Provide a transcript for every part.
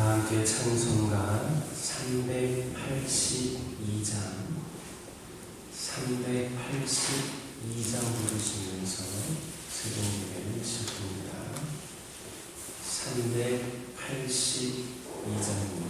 다 함께 찬송가 382장 382장 부르시면서 새벽 예배를 시작합니다. 382장입니다.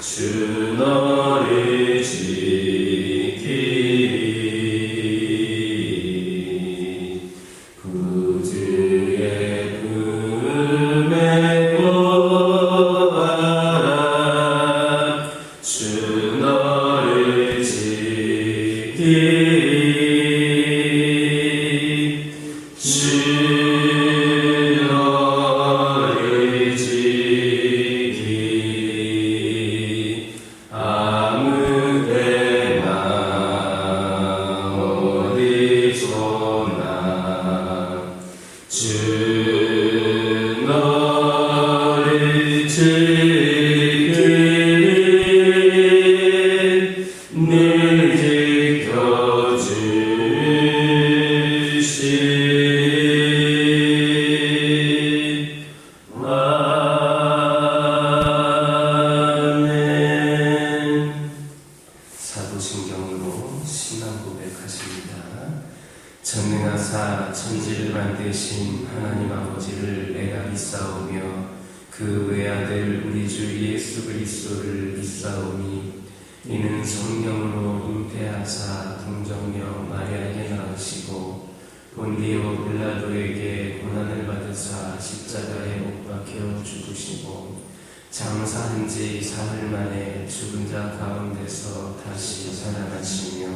주 나의 지 장사한 지 사흘 만에 죽은 자 가운데서 다시 살아나시며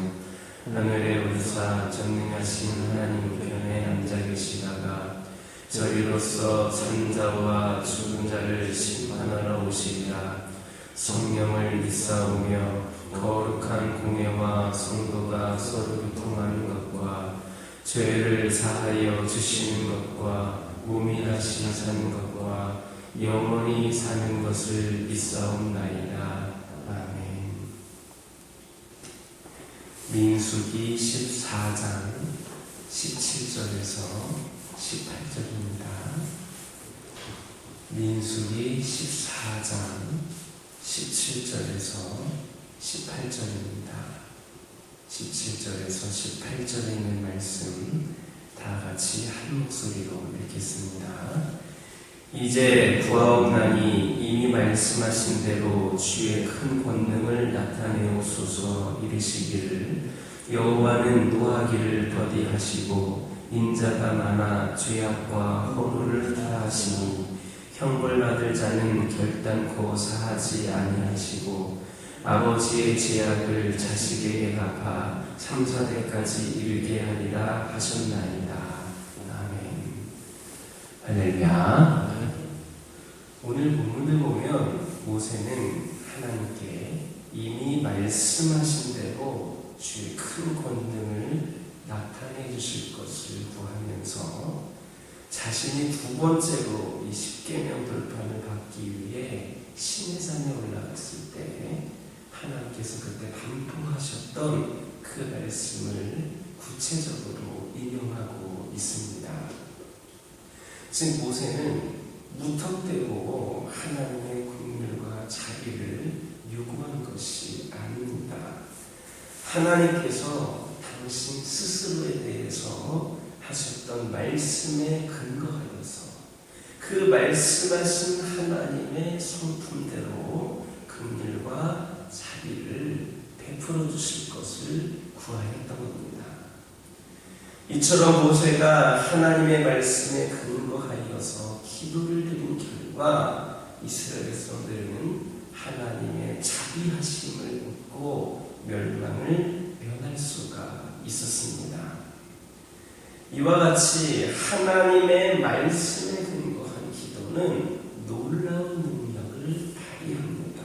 하늘에 오르사 전능하신 하나님 우편에 앉아 계시다가 저희로서 산자와 죽은 자를 심판하러 오시리라. 성령을 믿사오며 거룩한 공예와 성도가 서로 교통하는 것과 죄를 사하여 주시는 것과 몸이 다시 사는 것과 영원히 사는 것을 믿사옵나이다. 아멘. 민수기 14장 17절에서 18절입니다. 민수기 14장 17절에서 18절입니다. 17절에서 18절에 있는 말씀 다 같이 한 목소리로 읽겠습니다. 이제 구하옵나니 이미 말씀하신 대로 주의 큰 권능을 나타내옵소서 이르시기를 여호와는 노하기를 더디하시고 인자가 많아 죄악과 허물을 다하시니 형벌받을 자는 결단코 사하지 아니하시고 아버지의 제약을 자식에게 갚아 삼사대까지 이르게 하리라 하셨나이다. 아멘. 할렐루야. 오늘 본문을 보면 모세는 하나님께 이미 말씀하신 대로 주의 큰 권능을 나타내 주실 것을 구하면서 자신이 두 번째로 이 십계명 돌판을 받기 위해 시내산에 올라갔을 때 하나님께서 그때 반복하셨던 그 말씀을 구체적으로 인용하고 있습니다. 즉 모세는 무턱대고 하나님의 국률과 자비를 요구한 것이 아닙니다. 하나님께서 당신 스스로에 대해서 하셨던 말씀에 근거하여서 그 말씀하신 하나님의 성품대로 긍휼과 자비를 베풀어 주실 것을 구하였던 겁니다. 이처럼 모세가 하나님의 말씀에 결과 이스라엘 백성들은 하나님의 자비하심을 얻고 멸망을 면할 수가 있었습니다. 이와 같이 하나님의 말씀에 근거한 기도는 놀라운 능력을 발휘합니다.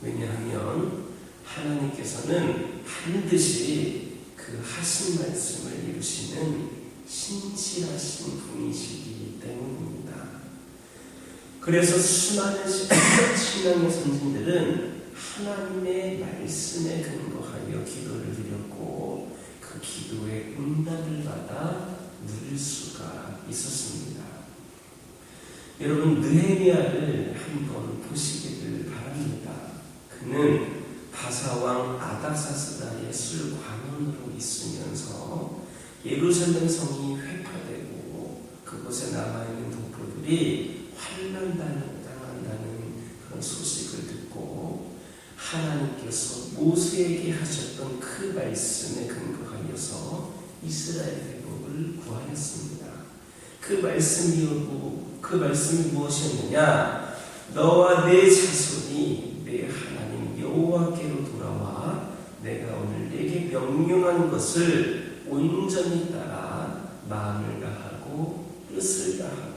왜냐하면 하나님께서는 반드시 그 하신 말씀을 이루시는 신실하신 분이시기 때문입니다. 그래서 수많은 신앙의 선진들은 하나님의 말씀에 근거하여 기도를 드렸고 그 기도의 응답을 받아 누릴 수가 있었습니다. 여러분 느헤미야를 한번 보시기를 바랍니다. 그는 바사왕 아닥사스다의 술 관원으로 있으면서 예루살렘 성이 회파되고 그곳에 남아있는 동포들이 환난당한다는 그런 소식을 듣고 하나님께서 모세에게 하셨던 그 말씀에 근거하여서 이스라엘 회복을 구하였습니다. 그 말씀이 그 말씀이 무엇이었느냐? 너와 내 자손이 내 하나님 여호와께로 돌아와 내가 오늘 내게 명령한 것을 온전히 따라 마음을 다하고 뜻을 다하고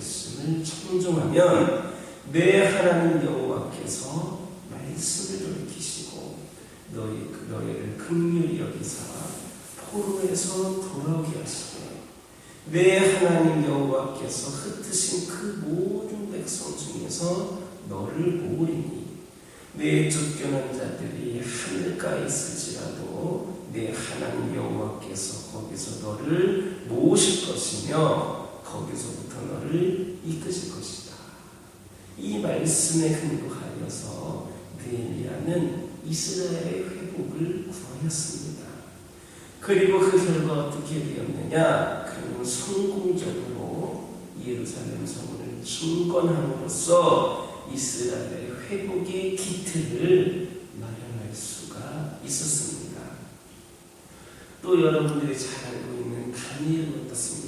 말씀을 청종하면 내 하나님 여호와께서 말씀을 돌이키시고 너희 너희를 긍휼히 여기사 포로에서 돌아오게 하시되 내 하나님 여호와께서 흩으신 그 모든 백성 중에서 너를 모으리니 내 쫓겨난 자들이 하늘가에 있을지라도 내 하나님 여호와께서 거기서 너를 모으실 것이며 거기서부터 너를 이끄실 것이다. 이 말씀에 근거하여서 느헤미야는 이스라엘의 회복을 구하였습니다. 그리고 그 결과 어떻게 되었느냐? 그는 성공적으로 예루살렘 성을 중건함으로써 이스라엘의 회복의 기틀을 마련할 수가 있었습니다. 또 여러분들이 잘 알고 있는 다니엘은 어떻습니까?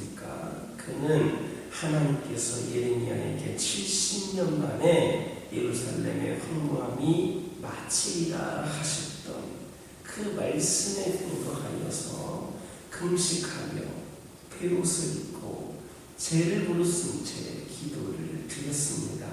그는 하나님께서 예레미야에게 70년 만에 예루살렘의 황무함이 마치리라 하셨던 그 말씀에 근거하여서 금식하며 배옷을 입고 죄를 부르쓴 채 기도를 드렸습니다.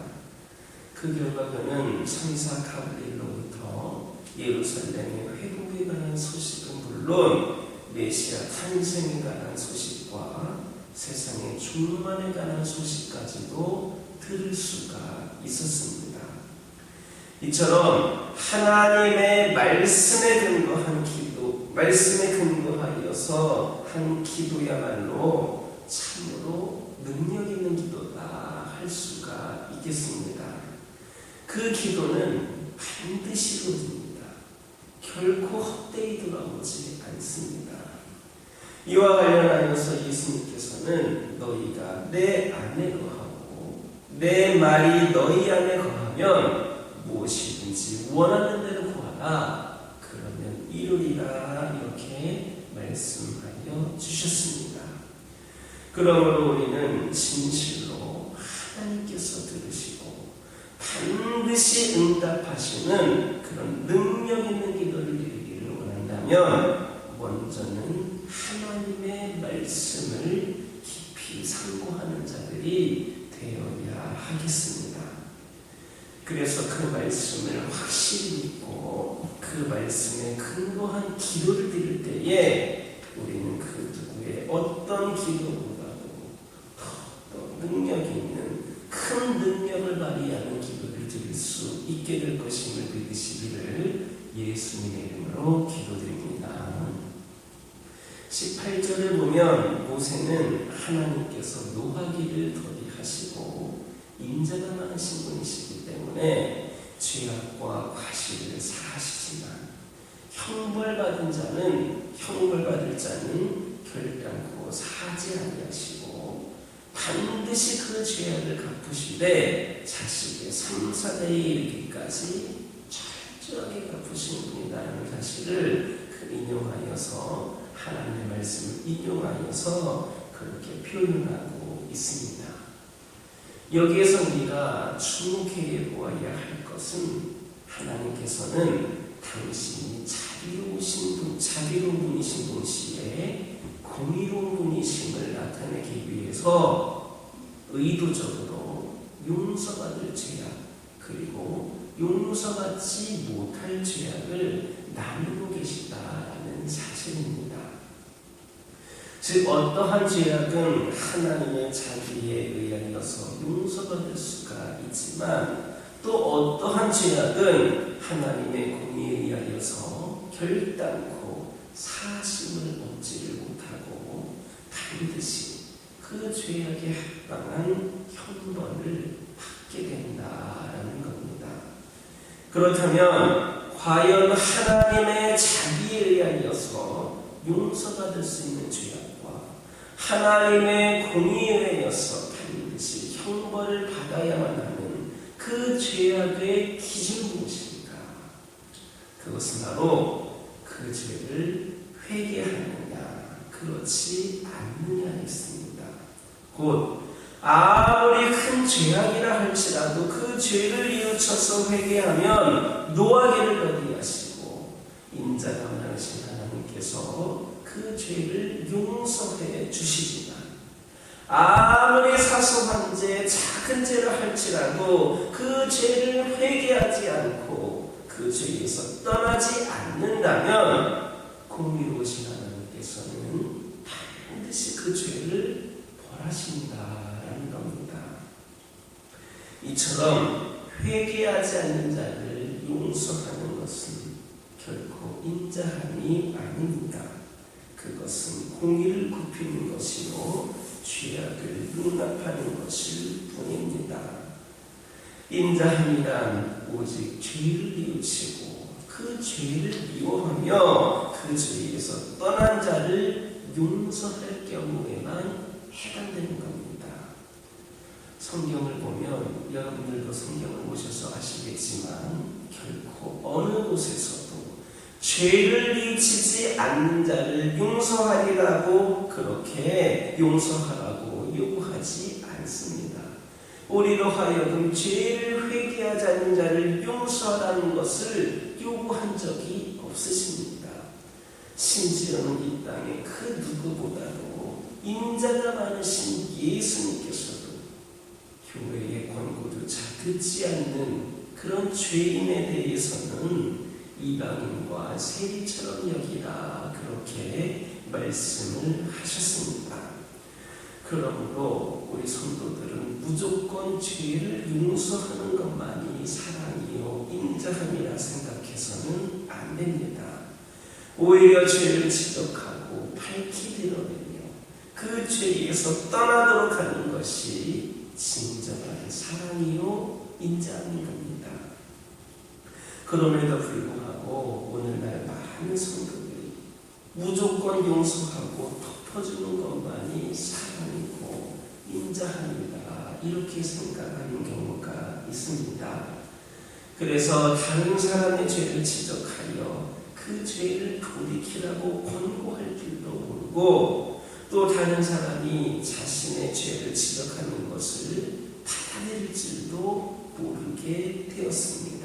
그 결과 그는 천사 가브리엘로부터 예루살렘의 회복에 관한 소식은 물론 메시아 탄생에 관한 소식과 세상의 중만에 관한 소식까지도 들을 수가 있었습니다. 이처럼 하나님의 말씀에 근거한 기도, 말씀에 근거하여서 한 기도야말로 참으로 능력 있는 기도다 할 수가 있겠습니다. 그 기도는 반드시 이루어집니다. 결코 헛되이 돌아오지 않습니다. 이와 관련하여서 예수님께서는 너희가 내 안에 거하고 내 말이 너희 안에 거하면 무엇이든지 원하는 대로 구하라 그러면 이루리라 이렇게 말씀하여 주셨습니다. 그러므로 우리는 진실로 하나님께서 들으시고 반드시 응답하시는 그런 능력 있는 기도를 드리기를 원한다면 먼저는 하나님의 말씀을 깊이 상고하는 자들이 되어야 하겠습니다. 그래서 그 말씀을 확실히 믿고 그 말씀에 근거한 기도를 드릴 때에 우리는 그 누구의 어떤 기도보다도 더 능력이 있는 큰 능력을 발휘하는 기도를 드릴 수 있게 될 것임을 믿으시기를 예수님의 이름으로 기도드립니다. 18절을 보면 모세는 하나님께서 노하기를 더디하시고 인자가 많으신 분이시기 때문에 죄악과 과실을 사하시지만 형벌받은 자는 형벌받을 자는 결단코 사지 아니하시고 반드시 그 죄악을 갚으시되 자식의 3, 4대에 이르기까지 철저하게 갚으시는 분이라는 사실을 그 인용하여서 하나님의 말씀을 인용하여서 그렇게 표현하고 있습니다. 여기에서 우리가 주목해 보아야 할 것은 하나님께서는 당신이 자비로우신 분, 자비로운 분이신 동시에 공의로운 분이심을 나타내기 위해서 의도적으로 용서받을 죄악 그리고 용서받지 못할 죄악을 나누고 계시다라는 사실입니다. 즉 어떠한 죄악은 하나님의 자비에 의하여서 용서받을 수가 있지만 또 어떠한 죄악은 하나님의 공의에 의하여서 결단코 사심을 얻지를 못하고 반드시 그 죄악에 합당한 형벌을 받게 된다라는 겁니다. 그렇다면 과연 하나님의 자비에 의하여서 용서받을 수 있는 죄악과 하나님의 공의에 의하여서 반드시 형벌을 받아야만 하는 그 죄악의 기준이 무엇입니까? 그것은 바로 그 죄를 회개하느냐 그렇지 않느냐였습니다. 곧 아무리 큰 죄악이라 할지라도 그 죄를 이웃쳐서 회개하면 노하기를 더디하시고 인자가 많으신 하나님께서 그 죄를 용서해 주시지만 아무리 사소한 죄, 작은 죄를 할지라도 그 죄를 회개하지 않고 그 죄에서 떠나지 않는다면 공의로우신 하나님께서는 반드시 그 죄를 벌하신다라는 겁니다. 이처럼 회개하지 않는 자를 용서하는 것은 결코 인자함이 아닙니다. 그것은 공의를 굽히는 것이요 죄악을 용납하는 것일 뿐입니다. 인자함이란 오직 죄를 뉘우치고 그 죄를 미워하며 그 죄에서 떠난 자를 용서할 경우에만 해당되는 겁니다. 성경을 보면 여러분들도 성경을 보셔서 아시겠지만 결코 어느 곳에서도 죄를 미치지 않는 자를 용서하리라고 그렇게 용서하라고 요구하지 않습니다. 우리로 하여금 죄를 회개하지 않는 자를 용서하라는 것을 요구한 적이 없으십니다. 심지어는 이 땅에 그 누구보다도 인자가 많으신 예수님께서도 교회의 권고조차 듣지 않는 그런 죄인에 대해서는 이방인과 세리처럼 여기라 그렇게 말씀을 하셨습니다. 그러므로 우리 성도들은 무조건 죄를 용서하는 것만이 사랑이요 인자함이라 생각해서는 안 됩니다. 오히려 죄를 지적하고 밝히 드러내며 그 죄에서 떠나도록 하는 것이 진정한 사랑이요 인자함인 겁니다. 그럼에도 불구하고 오늘날 많은 성도들이 무조건 용서하고 덮어주는 것만이 사랑이고 인자함이다 이렇게 생각하는 경우가 있습니다. 그래서 다른 사람의 죄를 지적하여 그 죄를 돌이키라고 권고할 줄도 모르고 또 다른 사람이 자신의 죄를 지적하는 것을 받아들일 줄도 모르게 되었습니다.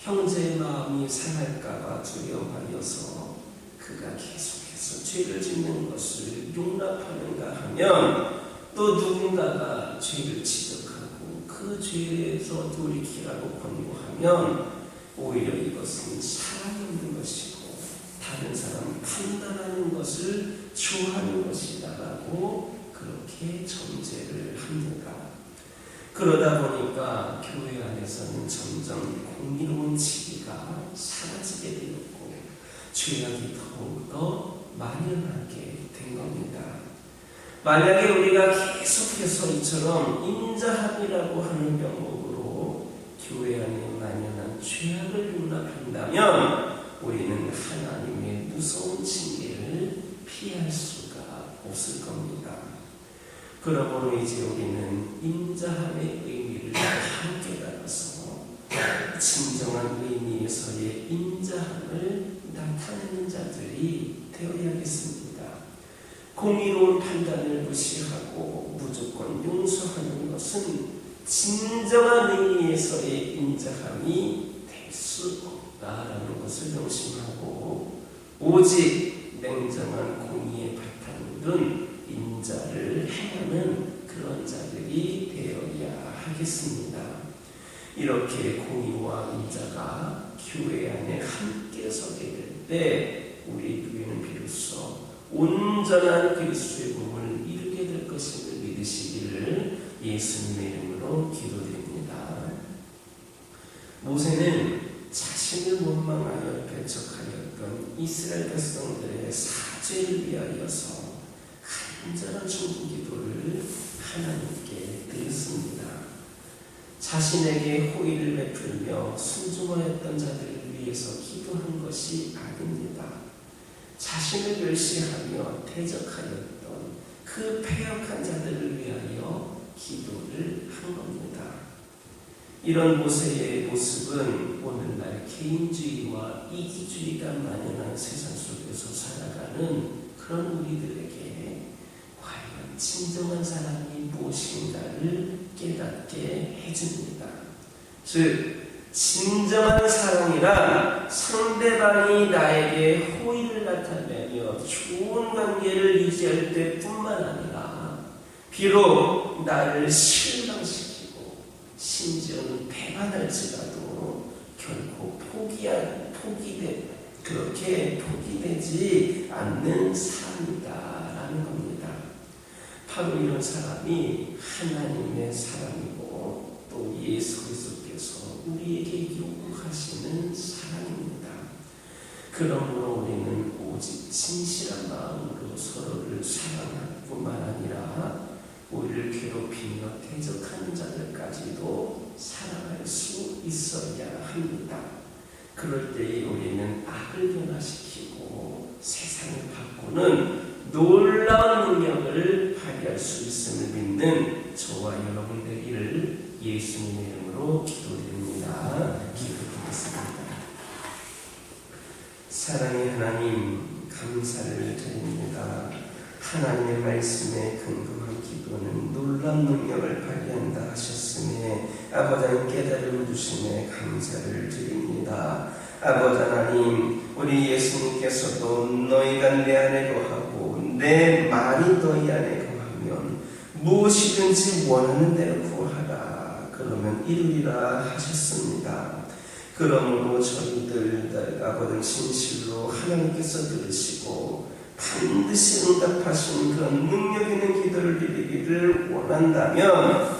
형제의 마음이 상할까봐 두려워하여서 그가 계속해서 죄를 짓는 것을 용납하는가 하면 또 누군가가 죄를 지적하고 그 죄에서 돌이키라고 권고하면 오히려 이것은 없는 것이고 다른 사람 판단하는 것을 좋아하는 것이다라고 그렇게 전제를 합니다. 그러다 보니까 교회 안에서는 점점 공의로운 지위가 사라지게 되었고 죄악이 더욱더 만연하게 된 겁니다. 만약에 우리가 계속해서 이처럼 인자함이라고 하는 명목으로 교회 안에 만연한 죄악을 용납한다면 우리는 하나님의 무서운 징계를 피할 수가 없을 겁니다. 그러므로 이제 우리는 인자함의 의미를 함께 알아서 진정한 의미에서의 인자함을 나타내는 자들이 되어야겠습니다. 공의로운 판단을 무시하고 무조건 용서하는 것은 진정한 의미에서의 인자함이 될 수 없다라는 것을 명심하고 오직 냉정한 공의의 바탕을 둔 인자를 행하는 그런 자들이 되어야 하겠습니다. 이렇게 공의와 인자가 교회 안에 함께 서게 될 때 우리 교회는 비로소 온전한 그리스도의 몸을 이루게 될 것임을 믿으시기를 예수님의 이름으로 기도드립니다. 모세는 자신을 원망하여 배척하였던 이스라엘 백성들의 사죄를 위하여서 간절한 중보 기도를 하나님께 드렸습니다. 자신에게 호의를 베풀며 순종하였던 자들을 위해서 기도한 것이 아닙니다. 자신을 멸시하며 대적하였던 그 패역한 자들을 위하여 기도를 한 겁니다. 이런 모세의 모습은 오늘날 개인주의와 이기주의가 만연한 세상 속에서 살아가는 그런 우리들에게 과연 진정한 사랑이 무엇인가를 깨닫게 해줍니다. 즉, 진정한 사랑이란 상대방이 나에게 호의를 나타내며 좋은 관계를 유지할 때뿐만 아니라 비록 나를 실망시키고 심지어는 배반할지라도 결코 포기한 포기되 그렇게 포기되지 않는 겁니다. 바로 이런 사람이 하나님의 사람이고 또 예수 그리스도께서 우리에게 요구하시는 사랑입니다. 그러므로 우리는 오직 진실한 마음으로 서로를 사랑할 뿐만 아니라 우리를 괴롭히며 대적하는 자들까지도 사랑할 수 있어야 합니다. 그럴 때에 우리는 악을 변화시키고 세상을 바꾸는 놀라운 능력을 발휘할 수 있음을 믿는 저와 여러분 되기를 예수님의 이름으로 기도드립니다. 기도드리겠습니다. 사랑의 하나님 감사를 드립니다. 하나님의 말씀에 근거한 기도는 놀란 능력을 발휘한다 하셨으니 아버지 하나님 깨달음 주심에 감사를 드립니다. 아버지 하나님 우리 예수님께서도 너희가 내 안에 거하고 내 말이 너희 안에 무엇이든지 원하는 대로 구하라 그러면 이루리라 하셨습니다. 그러므로 저희들 아버지 진실로 하나님께서 들으시고 반드시 응답하신 그런 능력 있는 기도를 드리기를 원한다면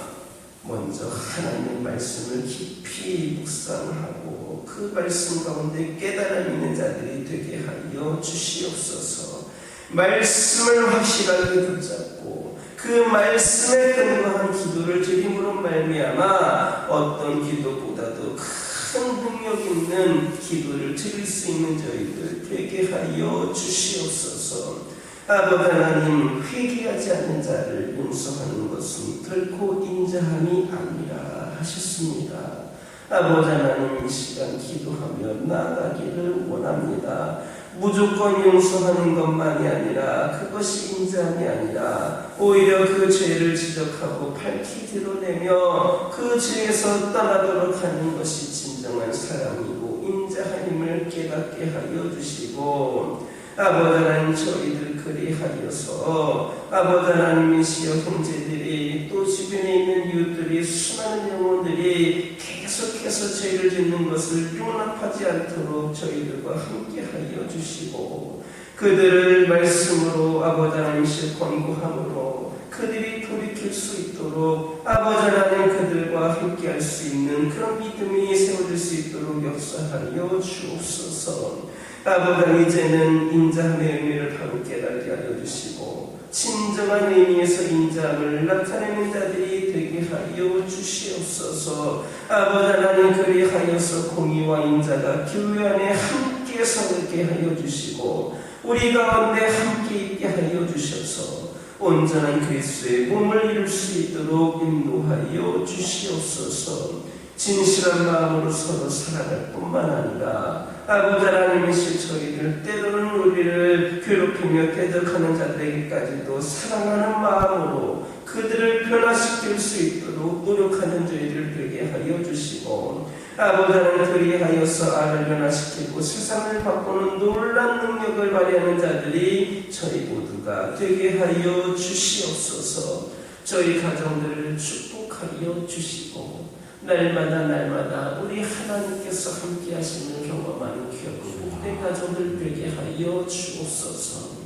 먼저 하나님의 말씀을 깊이 묵상하고 그 말씀 가운데 깨달음 있는 자들이 되게 하여 주시옵소서 말씀을 확실하게 붙잡고 그 말씀에 근거한 기도를 드림으로 말미암아 어떤 기도보다도 큰 능력 있는 기도를 드릴 수 있는 저희들 되게 하여 주시옵소서. 아버지 하나님 회개하지 않는 자를 용서하는 것은 결코 인자함이 아니라 하셨습니다. 아버지 하나님 이 시간 기도하며 나아가기를 원합니다. 무조건 용서하는 것만이 아니라 그것이 인자함이 아니라 오히려 그 죄를 지적하고 밝히 드러내며 그 죄에서 떠나도록 하는 것이 진정한 사랑이고 인자함임을 깨닫게 하여 주시고 아버지 하나님 저희들 그리하여서 아버지 하나님이시여 형제들이 또 주변에 있는 이웃들이 수많은 영혼들이 계속해서 죄를 짓는 것을 용납하지 않도록 저희들과 함께하여 주시고 그들을 말씀으로 아버지 하나님실 권고함으로 그들이 돌이킬 수 있도록 아버지 하나님 그들과 함께할 수 있는 그런 믿음이 세워질 수 있도록 역사하여 주옵소서. 아버지 이제는 인자함의 의미를 바로 깨닫게 하여 주시고 진정한 의미에서 인자함을 나타내는 자들이 되게 하여 주시옵소서. 아버지 하나님 그리하여서 공의와 인자가 교회 안에 함께 서게 하여 주시고 우리 가운데 함께 있게 하여 주셔서 온전한 그리스도의 몸을 이룰 수 있도록 인도하여 주시옵소서. 진실한 마음으로 서로 살아갈 뿐만 아니라 아버지 하나님이시 저희를 때로는 우리를 괴롭히며 대적하는 자들에게까지도 사랑하는 마음으로 그들을 변화시킬 수 있도록 노력하는 저희를 되게 하여 주시고 아버지 하나님 그리하여서 알을 변화시키고 세상을 바꾸는 놀란 능력을 발휘하는 자들이 저희 모두가 되게 하여 주시옵소서. 저희 가정들을 축복하여 주시고 날마다 날마다 우리 하나님께서 함께 하시는 경험하는 기억으로 내 가정들 되게 하여 주옵소서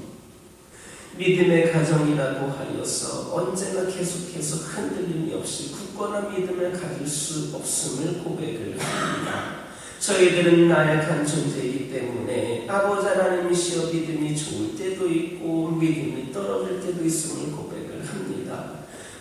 믿음의 가정이라고 하여서 언제나 계속해서 흔들림이 없이 굳건한 믿음을 가질 수 없음을 고백을 합니다. 저희들은 나약한 존재이기 때문에 아버지 하나님이시여 믿음이 좋을 때도 있고 믿음이 떨어질 때도 있음을 고백을 합니다.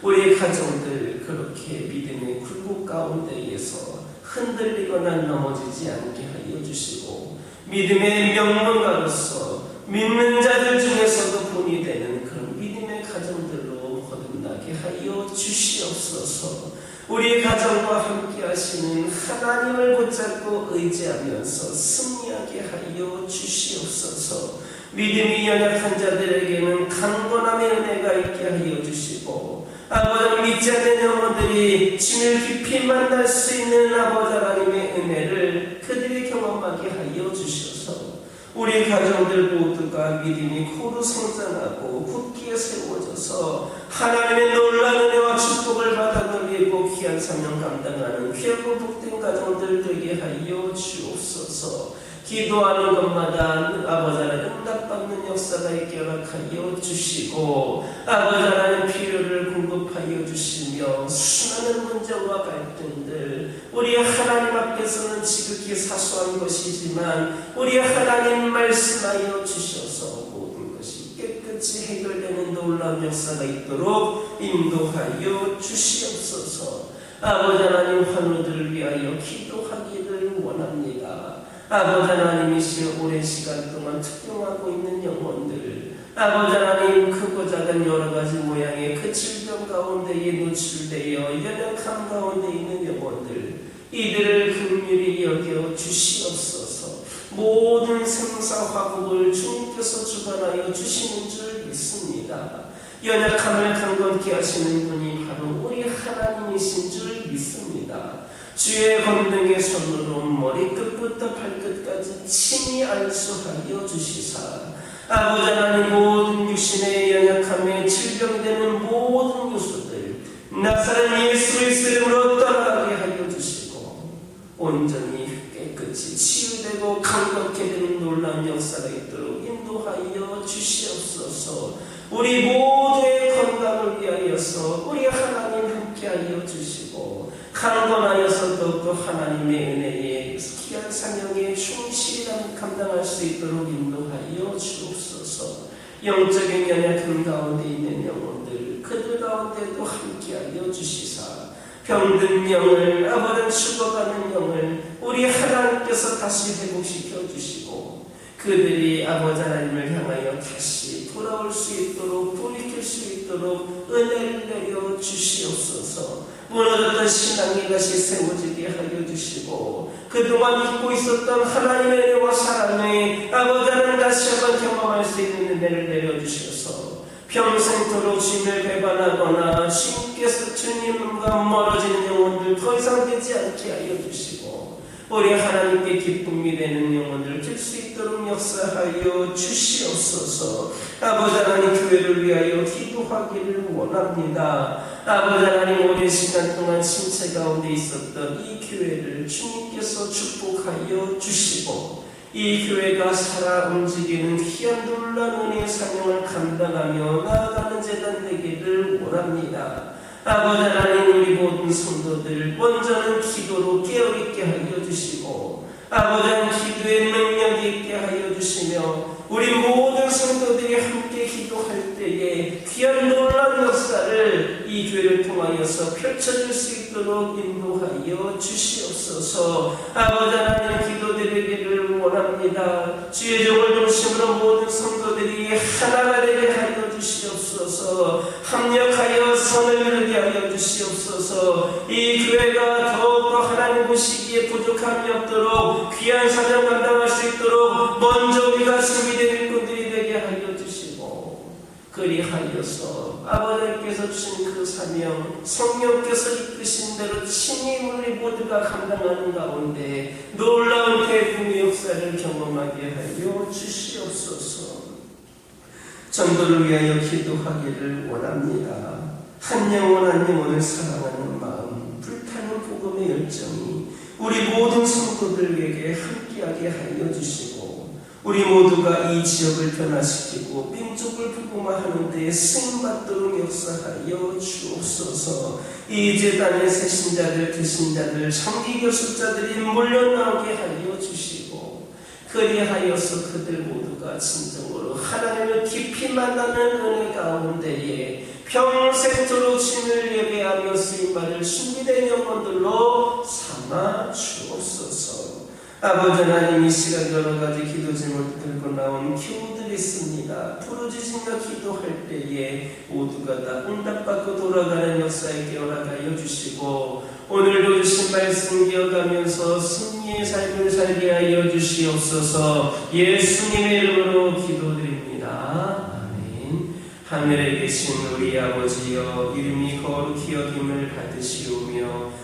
우리 가정들 그렇게 믿음의 굴곡 가운데에서 흔들리거나 넘어지지 않게 하여 주시고 믿음의 명문가로서 믿는 자들 중에서도 본이 되는 그런 믿음의 가정들로 거듭나게 하여 주시옵소서. 우리 가정과 함께 하시는 하나님을 붙잡고 의지하면서 승리하게 하여 주시옵소서. 믿음이 연약한 자들에게는 강건함의 은혜가 있게 하여 주시고 아버지 믿지 않는 영혼들이 주를 깊이 만날 수 있는 아버지 하나님의 은혜를 그들이 경험하게 하여 주셔서 우리 가정들 모두가 믿음이 고루 성장하고 굳게 세워져서 하나님의 놀라운 은혜와 축복을 받아 누리고 귀한 사명 감당하는 귀하고 복된 가정들 되게 하여 주옵소서 기도하는 것마다 아버지 하나님 응답받는 역사가 있게 허락하여 주시고 아버지 하나님 필요를 공급하여 주시며 수많은 문제와 갈등들 우리 하나님 앞에서는 지극히 사소한 것이지만 우리 하나님 말씀하여 주셔서 모든 것이 깨끗이 해결되는 놀라운 역사가 있도록 인도하여 주시옵소서 아버지 하나님 환우들을 위하여 기도하기를 원합니다. 아버지 하나님이시여 오랜 시간 동안 특용하고 있는 영혼들 아버지 하나님 크고 작은 여러 가지 모양의 그 질병 가운데에 노출되어 연약함 가운데 있는 영혼들 이들을 긍휼히 여겨 주시옵소서 모든 생사 화복을 주님께서 주관하여 주시는 줄 믿습니다. 연약함을 강건케 하시는 분이 바로 우리 하나님이신 줄 믿습니다. 주의 권능의 손으로 머리끝부터 발끝까지 친히 안수하여 주시사. 아버지 하나님 모든 육신의 연약함에 질병되는 모든 요소들 나사렛 예수 그리스도의 이름으로 떠나게 하여 주시고 온전히 깨끗이 치유되고 강건케 되는 놀라운 역사가 있도록 인도하여 주시옵소서. 우리 모두의 건강을 위하여서 우리 하나님 함께하여 주시 고 강건하여서 더욱더 하나님의 은혜에 귀한 사명에 충실히 감당할 수 있도록 인도하여 주옵소서. 영적인 연약함 가운데 있는 영혼들 그들 가운데도 함께하여 주시사. 병든 영을 아버지 죽어가는 영을 우리 하나님께서 다시 회복시켜 주시고 그들이 아버지 하나님을 향하여 다시 돌아올 수 있도록 돌이킬 수 있도록 은혜를 내려 주시옵소서. 무너졌던 신앙이 다시 세워지게 하여 주시고 그동안 잊고 있었던 하나님의 은혜와 사랑을 아버지 하나님 다시 한번 경험할 수 있는 은혜를 내려 주셔서 평생토록 주님을 배반하거나 주님께서 주님과 멀어지는 영혼들 더 이상 되지 않게 하여 주시고 우리 하나님께 기쁨이 되는 영혼을 줄수 있도록 역사하여 주시옵소서 아버지 하나님 교회를 위하여 기도하기를 원합니다 아버지 하나님 오랜 시간 동안 침체 가운데 있었던 이 교회를 주님께서 축복하여 주시고 이 교회가 살아 움직이는 귀한 놀라운 은혜의 사명을 감당하며 나아가는 재단 되기를 원합니다. 아버지 하나님 우리 모든 성도들 먼저는 기도로 깨어있게 하여 주시고 아버지 하나님 기도의 능력이 있게 하여 주시며 우리 모든 성도들이 함께 때에 귀한 놀라운 역사를 이 교회를 통하여서 펼쳐질 수 있도록 인도하여 주시옵소서. 아버지 하나님 기도드리기를 원합니다. 주의 종을 중심으로 모든 성도들이 하나가 되게 하여 주시옵소서. 합력하여 선을 이루게 하여 주시옵소서. 이 교회가 더욱더 하나님 보시기에 부족함이 없도록 귀한 사명 감당할 수 있도록 먼저 우리가 준비된 일꾼들이 그리하여서 아버지께서 주신 그 사명 성령께서 이끄신 대로 친히 우리 모두가 감당하는 가운데 놀라운 대풍의 역사를 경험하게 하여 주시옵소서 전도를 위하여 기도하기를 원합니다. 한 영혼 한 영혼을 사랑하는 마음, 불타는 복음의 열정이 우리 모든 성도들에게 함께하게 하여 주시고 우리 모두가 이 지역을 변화시키고 민족을 부흥하는 데에 쓰임받도록 역사하여 주옵소서. 이 재단의 새신자들, 드신자들, 청기교수자들이 몰려나오게 하여 주시고 그리하여서 그들 모두가 진정으로 하나님을 깊이 만나는 은혜 가운데에 평생토록 주님을 예배하며 쓰임받을 준비된 영혼들로 삼아 주옵소서 아버지 하나님 이 시간 여러 가지 기도 제목을 들고 나온 교우들이 있습니다 부르짖으며 기도할 때에 모두가 다 응답받고 돌아가는 역사에 깨어나가여 주시고 오늘도 주신 말씀 기억하면서 승리의 삶을 살게 하여 주시옵소서 예수님의 이름으로 기도드립니다. 아멘. 하늘에 계신 우리 아버지여 이름이 거룩히 여김을 받으시오며